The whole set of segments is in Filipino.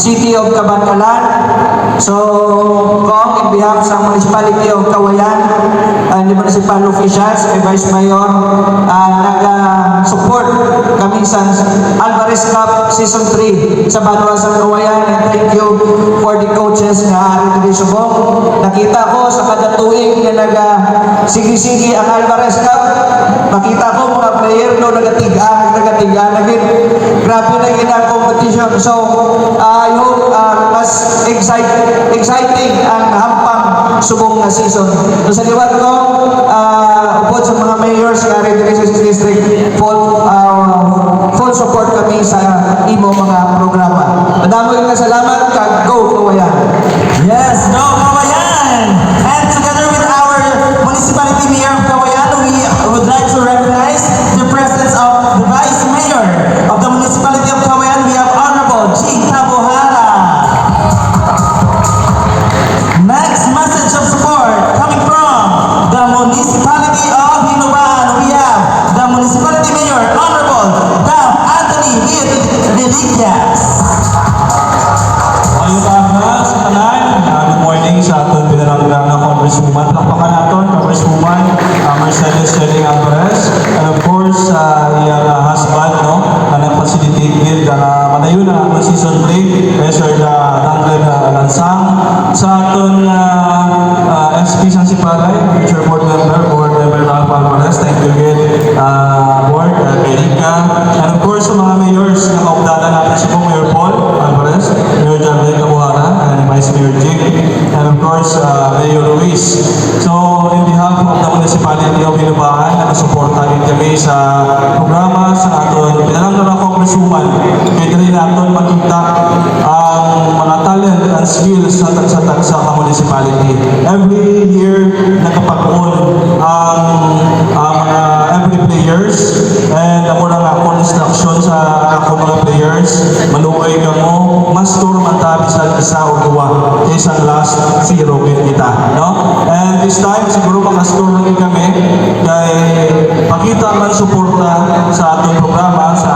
City of Cabancalan. So, Kong, in behalf sa Municipality of Kawayan, and the municipal officials, kay Vice Mayor, uh, nag-support kami sa Alvarez Cup Season 3 sa Banuasan Kawayan. And thank you for the coaches na ari subong. Nakita ko sa kada na nag-sige-sige ang Alvarez Cup, makita ko mga player no nagatigaan, nagatigaan na gid. Grabe na gid ang competition. So, uh, I hope uh, mas excite, exciting ang hampang subong na season. So sa liwat ko, uh, upod sa mga mayors nga rin district, full, uh, full support kami sa imo Congresswoman. Palakpakan naton, Congresswoman uh, Mercedes Sheling Alvarez. And of course, uh, iyang uh, husband, no, na nag-facilitate gid na madayon na ang season 3. Kaya Sir uh, Danglen uh, Lansang. Sa aton uh, uh, SP San Sipalay, future board member, board member Ralph Alvarez. Of course, uh, Mayor Ruiz. So, in behalf of the municipality of Inubahan, nakasuporta rin kami sa programa sa aton pinalanggan na congresswoman. Kaya rin natin makita ang mga talent and skills sa tagsa-tag sa municipality. Every year, nakapag-on ang, ang mga every players and amo na nga ako instruction sa ako mga players maluoy ka mo master man tabi sa isa o duwa kaysa last zero kita no? And this time siguro lagi kami kay pakita man suporta sa atong programa sa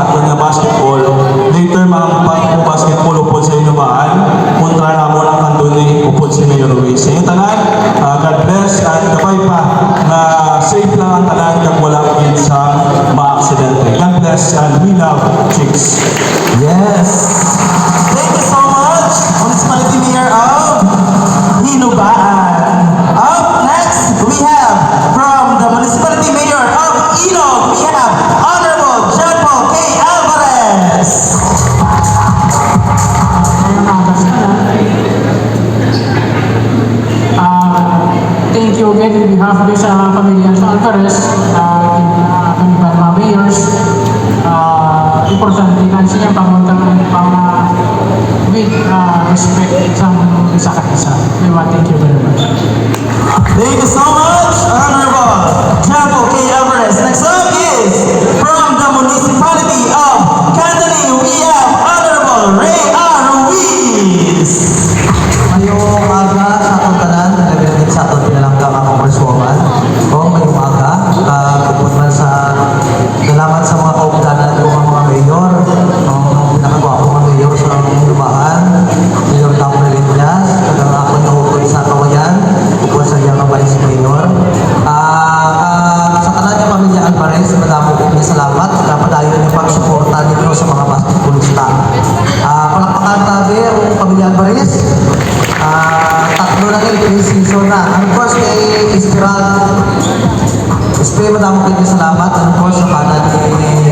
you again in behalf din sa pamilya sa Alvarez, uh, kami ba mga mayors, uh, importante lang siya pamunta ng pang uh, with uh, respect sa isa ka isa. Diba? Thank you very much. Thank you so much, Honorable Paul K. Alvarez. Next up Alvarez, madamo kong salamat na padayon yung pagsuporta ninyo sa mga basketballista. Uh, palakpakan natin ang pamilya Alvarez. Uh, tatlo na kayo pre-season na. And of course, kay Espiral. Espre, madamo kong salamat. And of course, sa kanan ni eh,